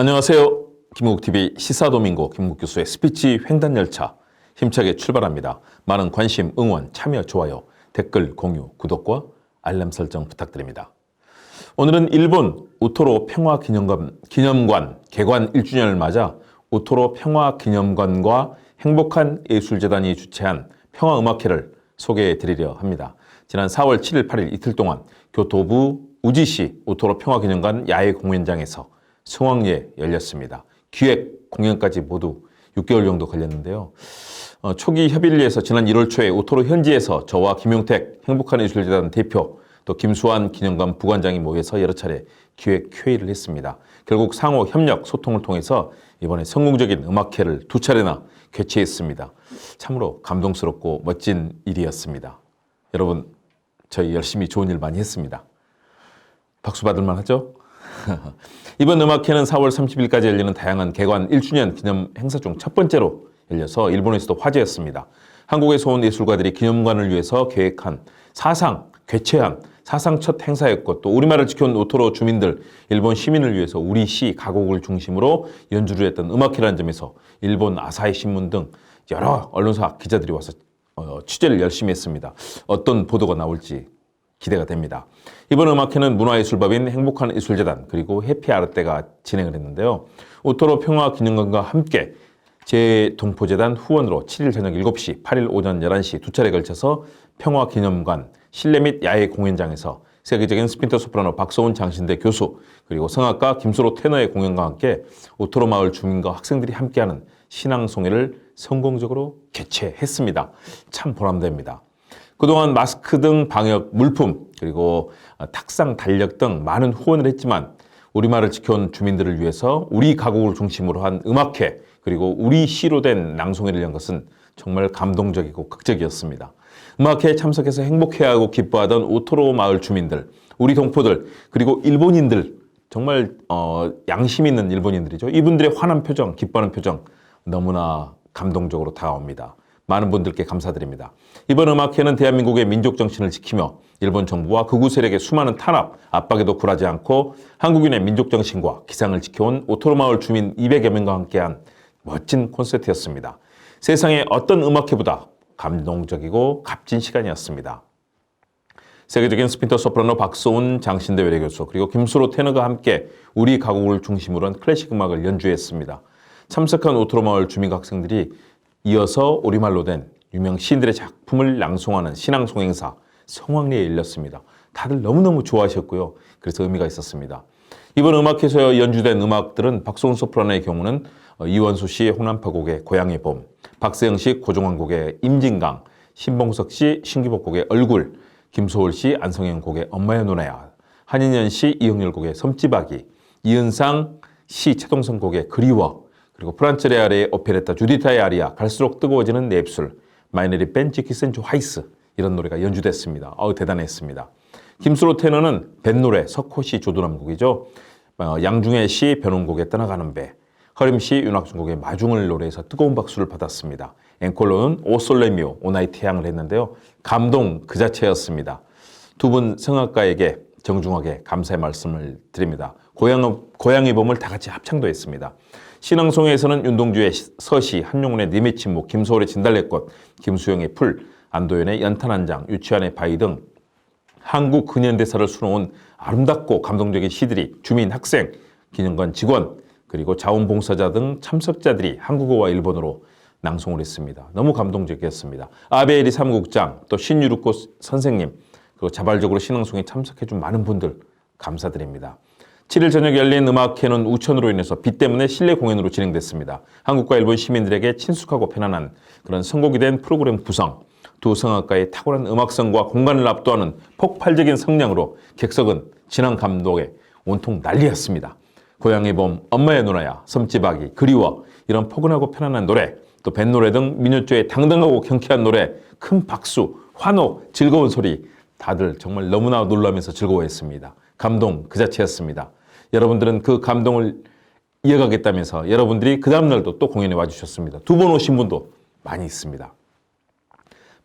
안녕하세요. 김국TV 시사도민고 김국 교수의 스피치 횡단 열차 힘차게 출발합니다. 많은 관심, 응원, 참여, 좋아요, 댓글, 공유, 구독과 알람 설정 부탁드립니다. 오늘은 일본 오토로 평화기념관 기념관 개관 1주년을 맞아 오토로 평화기념관과 행복한 예술재단이 주최한 평화음악회를 소개해 드리려 합니다. 지난 4월 7일, 8일 이틀 동안 교토부 우지시 오토로 평화기념관 야외 공연장에서 성황리에 열렸습니다. 기획 공연까지 모두 6개월 정도 걸렸는데요. 어, 초기 협의를 위해서 지난 1월 초에 오토로 현지에서 저와 김용택 행복한 예술재단 대표 또 김수환 기념관 부관장이 모여서 여러 차례 기획 회의를 했습니다. 결국 상호 협력 소통을 통해서 이번에 성공적인 음악회를 두 차례나 개최했습니다. 참으로 감동스럽고 멋진 일이었습니다. 여러분 저희 열심히 좋은 일 많이 했습니다. 박수 받을 만하죠? 이번 음악회는 4월 30일까지 열리는 다양한 개관 1주년 기념 행사 중 첫 번째로 열려서 일본에서도 화제였습니다. 한국에서 온 예술가들이 기념관을 위해서 계획한 사상, 개최한 사상 첫 행사였고 또 우리말을 지켜온 오토로 주민들, 일본 시민을 위해서 우리 시 가곡을 중심으로 연주를 했던 음악회라는 점에서 일본 아사히 신문 등 여러 언론사 기자들이 와서 어, 취재를 열심히 했습니다. 어떤 보도가 나올지 기대가 됩니다. 이번 음악회는 문화예술법인 행복한 예술재단 그리고 해피아르떼가 진행을 했는데요. 오토로 평화기념관과 함께 재동포재단 후원으로 7일 저녁 7시, 8일 오전 11시 두 차례 걸쳐서 평화기념관 실내 및 야외 공연장에서 세계적인 스핀터 소프라노 박소은 장신대 교수 그리고 성악가 김수로 테너의 공연과 함께 오토로 마을 주민과 학생들이 함께하는 신앙송회를 성공적으로 개최했습니다. 참 보람됩니다. 그동안 마스크 등 방역 물품 그리고 탁상 달력 등 많은 후원을 했지만 우리말을 지켜온 주민들을 위해서 우리 가곡을 중심으로 한 음악회 그리고 우리 시로 된 낭송회를 연 것은 정말 감동적이고 극적이었습니다. 음악회에 참석해서 행복해하고 기뻐하던 오토로 마을 주민들, 우리 동포들 그리고 일본인들 정말 어, 양심 있는 일본인들이죠. 이분들의 환한 표정, 기뻐하는 표정 너무나 감동적으로 다가옵니다. 많은 분들께 감사드립니다. 이번 음악회는 대한민국의 민족 정신을 지키며 일본 정부와 극우 세력의 수많은 탄압, 압박에도 굴하지 않고 한국인의 민족 정신과 기상을 지켜온 오토로 마을 주민 200여 명과 함께한 멋진 콘서트였습니다. 세상의 어떤 음악회보다 감동적이고 값진 시간이었습니다. 세계적인 스피터 소프라노 박소은 장신대 외래 교수 그리고 김수로 테너가 함께 우리 가곡을 중심으로 한 클래식 음악을 연주했습니다. 참석한 오토로 마을 주민 학생들이 이어서 우리말로 된 유명 시인들의 작품을 낭송하는 신앙송 행사 성황리에 열렸습니다. 다들 너무너무 좋아하셨고요. 그래서 의미가 있었습니다. 이번 음악회에서 연주된 음악들은 박소은 소프라노의 경우는 이원수 씨 호남파 곡의 고향의 봄, 박세영 씨 고종환 곡의 임진강, 신봉석 씨 신기복 곡의 얼굴, 김소월 씨 안성현 곡의 엄마의 누나야, 한인연 씨 이영렬 곡의 섬지박이, 이은상 씨 최동선 곡의 그리워, 그리고 프란체레 아레의 오페레타 주디타의 아리아, 갈수록 뜨거워지는 내 입술, 마이너리 벤치 키센조 하이스 이런 노래가 연주됐습니다. 어우 대단했습니다. 김수로 테너는 뱃노래 석호 씨 조도남 곡이죠. 어, 양중혜 씨 변홍곡에 떠나가는 배, 허림 씨 윤학중 곡의 마중을 노래해서 뜨거운 박수를 받았습니다. 앵콜로는 오솔레미오 오나이 태양을 했는데요. 감동 그 자체였습니다. 두 분 성악가에게 정중하게 감사의 말씀을 드립니다. 고향, 고향의 봄을 다 같이 합창도 했습니다. 신앙송에서는 윤동주의 서시, 한용운의 님의 침묵, 김소월의 진달래꽃, 김수영의 풀, 안도현의 연탄 한 장, 유치한의 바위 등 한국 근현대사를 수놓은 아름답고 감동적인 시들이 주민, 학생, 기념관 직원, 그리고 자원봉사자 등 참석자들이 한국어와 일본어로 낭송을 했습니다. 너무 감동적이었습니다. 아베에리 사무국장, 또 신유루코 선생님, 그리고 자발적으로 신앙송에 참석해준 많은 분들 감사드립니다. 7일 저녁 열린 음악회는 우천으로 인해서 비 때문에 실내 공연으로 진행됐습니다. 한국과 일본 시민들에게 친숙하고 편안한 그런 선곡이 된 프로그램 구성, 두 성악가의 탁월한 음악성과 공간을 압도하는 폭발적인 성량으로 객석은 진한 감독에 온통 난리였습니다. 고향의 봄, 엄마의 누나야, 섬지박이, 그리워 이런 포근하고 편안한 노래, 또 뱃노래 등 민요조의 당당하고 경쾌한 노래, 큰 박수, 환호, 즐거운 소리 다들 정말 너무나 놀라면서 즐거워했습니다. 감동 그 자체였습니다. 여러분들은 그 감동을 이어가겠다면서 여러분들이 그 다음날도 또 공연에 와주셨습니다. 두 번 오신 분도 많이 있습니다.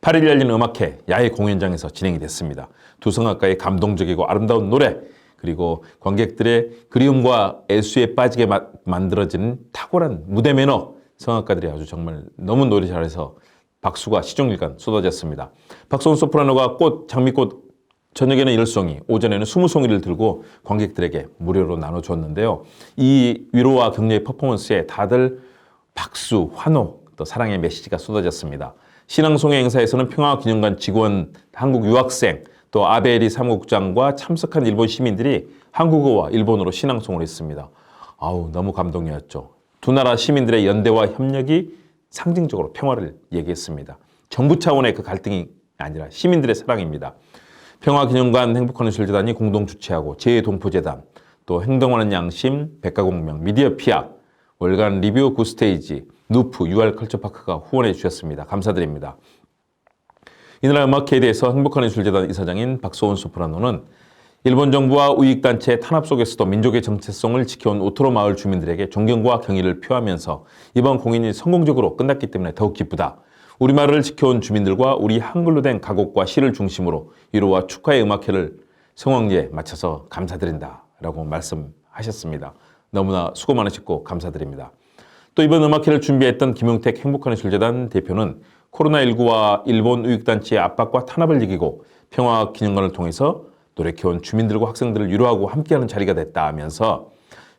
8일 열린 음악회 야외 공연장에서 진행이 됐습니다. 두 성악가의 감동적이고 아름다운 노래 그리고 관객들의 그리움과 애수에 빠지게 마- 만들어지는 탁월한 무대 매너 성악가들이 아주 정말 너무 노래 잘해서 박수가 시종일관 쏟아졌습니다. 박소은 소프라노가 꽃, 장미꽃 저녁에는 일송이, 오전에는 스무 송이를 들고 관객들에게 무료로 나눠주었는데요. 이 위로와 격려의 퍼포먼스에 다들 박수, 환호, 또 사랑의 메시지가 쏟아졌습니다. 신앙송의 행사에서는 평화기념관 직원, 한국 유학생, 또 아베리 사무국장과 참석한 일본 시민들이 한국어와 일본어로 신앙송을 했습니다. 아우 너무 감동이었죠. 두 나라 시민들의 연대와 협력이 상징적으로 평화를 얘기했습니다. 정부 차원의 그 갈등이 아니라 시민들의 사랑입니다. 평화기념관 행복하는술재단이 공동 주최하고 재동포재단, 또 행동하는 양심, 백가공명, 미디어 피아, 월간 리뷰 구스테이지, 누프, UR 컬처파크가 후원해 주셨습니다. 감사드립니다. 이 나라 음악회에 대해서 행복하는 술재단 이사장인 박소원 소프라노는 일본 정부와 우익단체의 탄압 속에서도 민족의 정체성을 지켜온 오토로 마을 주민들에게 존경과 경의를 표하면서 이번 공연이 성공적으로 끝났기 때문에 더욱 기쁘다. 우리말을 지켜온 주민들과 우리 한글로 된 가곡과 시를 중심으로 위로와 축하의 음악회를 성황리에 마쳐서 감사드린다. 라고 말씀하셨습니다. 너무나 수고 많으셨고 감사드립니다. 또 이번 음악회를 준비했던 김용택 행복한 술재단 대표는 코로나19와 일본 우익단체의 압박과 탄압을 이기고 평화기념관을 통해서 노력해온 주민들과 학생들을 위로하고 함께하는 자리가 됐다 하면서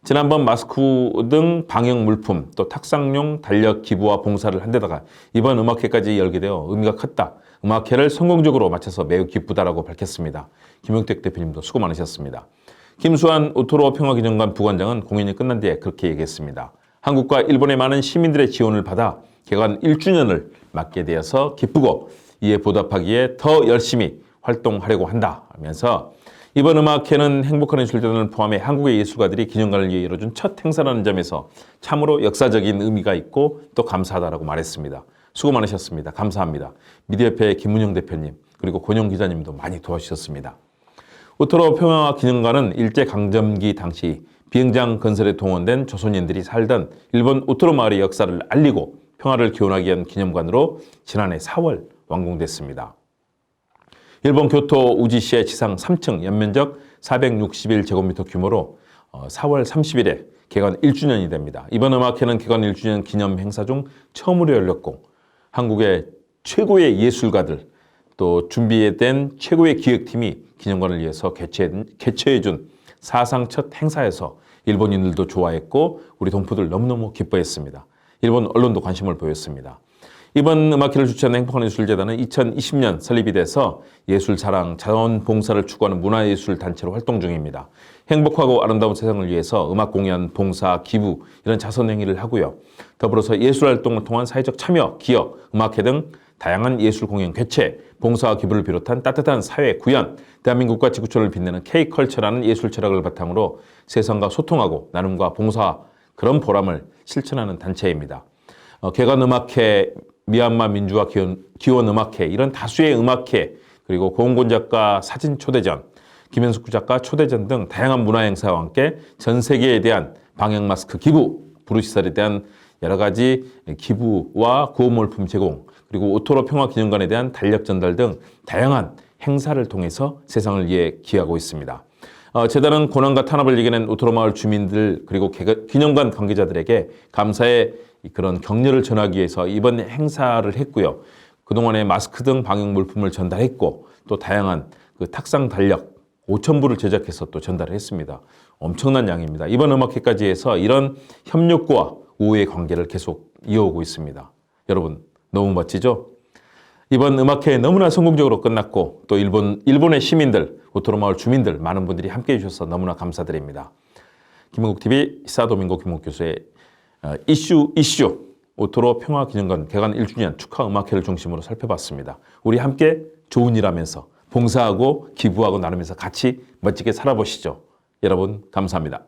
지난번 마스크 등 방역 물품 또 탁상용 달력 기부와 봉사를 한 데다가 이번 음악회까지 열게 되어 의미가 컸다. 음악회를 성공적으로 마쳐서 매우 기쁘다라고 밝혔습니다. 김용택 대표님도 수고 많으셨습니다. 김수환 오토로 평화기념관 부관장은 공연이 끝난 뒤에 그렇게 얘기했습니다. 한국과 일본의 많은 시민들의 지원을 받아 개관 1주년을 맞게 되어서 기쁘고 이에 보답하기에 더 열심히 활동하려고 한다 하면서 이번 음악회는 행복한 예술재단을 포함해 한국의 예술가들이 기념관을 위해 열어준 첫 행사라는 점에서 참으로 역사적인 의미가 있고 또 감사하다라고 말했습니다. 수고 많으셨습니다. 감사합니다. 미디어협회 김문영 대표님 그리고 권영 기자님도 많이 도와주셨습니다. 우토로 평화 기념관은 일제강점기 당시 비행장 건설에 동원된 조선인들이 살던 일본 우토로 마을의 역사를 알리고 평화를 기원하기 위한 기념관으로 지난해 4월 완공됐습니다. 일본 교토 우지시의 지상 3층 연면적 461제곱미터 규모로 어, 4월 30일에 개관 1주년이 됩니다. 이번 음악회는 개관 1주년 기념 행사 중 처음으로 열렸고 한국의 최고의 예술가들 또 준비된 최고의 기획팀이 기념관을 위해서 개최해 준 사상 첫 행사에서 일본인들도 좋아했고 우리 동포들 너무너무 기뻐했습니다. 일본 언론도 관심을 보였습니다. 이번 음악회를 주최하는 행복한 예술재단은 2020년 설립이 돼서 예술 자랑, 자원 봉사를 추구하는 문화예술 단체로 활동 중입니다. 행복하고 아름다운 세상을 위해서 음악 공연, 봉사, 기부 이런 자선 행위를 하고요. 더불어서 예술 활동을 통한 사회적 참여, 기여, 음악회 등 다양한 예술 공연 개최, 봉사와 기부를 비롯한 따뜻한 사회 구현, 대한민국과 지구촌을 빛내는 K컬처라는 예술 철학을 바탕으로 세상과 소통하고 나눔과 봉사 그런 보람을 실천하는 단체입니다. 어, 개관 음악회, 미얀마 민주화 기원, 기원 음악회 이런 다수의 음악회 그리고 고은곤 작가 사진 초대전, 김현숙 작가 초대전 등 다양한 문화 행사와 함께 전 세계에 대한 방역 마스크 기부, 부르시설에 대한 여러 가지 기부와 구호물품 제공 그리고 오토로 평화기념관에 대한 달력 전달 등 다양한 행사를 통해서 세상을 위해 기하고 있습니다. 어, 재단은 고난과 탄압을 이겨낸 오토로 마을 주민들 그리고 개가- 기념관 관계자들에게 감사의 그런 격려를 전하기 위해서 이번 행사를 했고요. 그동안에 마스크 등 방역 물품을 전달했고 또 다양한 그 탁상 달력 5천 부를 제작해서 또 전달을 했습니다. 엄청난 양입니다. 이번 음악회까지 해서 이런 협력과 우호의 관계를 계속 이어오고 있습니다. 여러분 너무 멋지죠? 이번 음악회 너무나 성공적으로 끝났고 또 일본 일본의 시민들, 오토로 마을 주민들 많은 분들이 함께 해 주셔서 너무나 감사드립니다. 김은국 TV 시사도민고 김은국 교수의 어, 이슈 이슈 오토로 평화 기념관 개관 1주년 축하 음악회를 중심으로 살펴봤습니다. 우리 함께 좋은 일 하면서 봉사하고 기부하고 나누면서 같이 멋지게 살아보시죠. 여러분 감사합니다.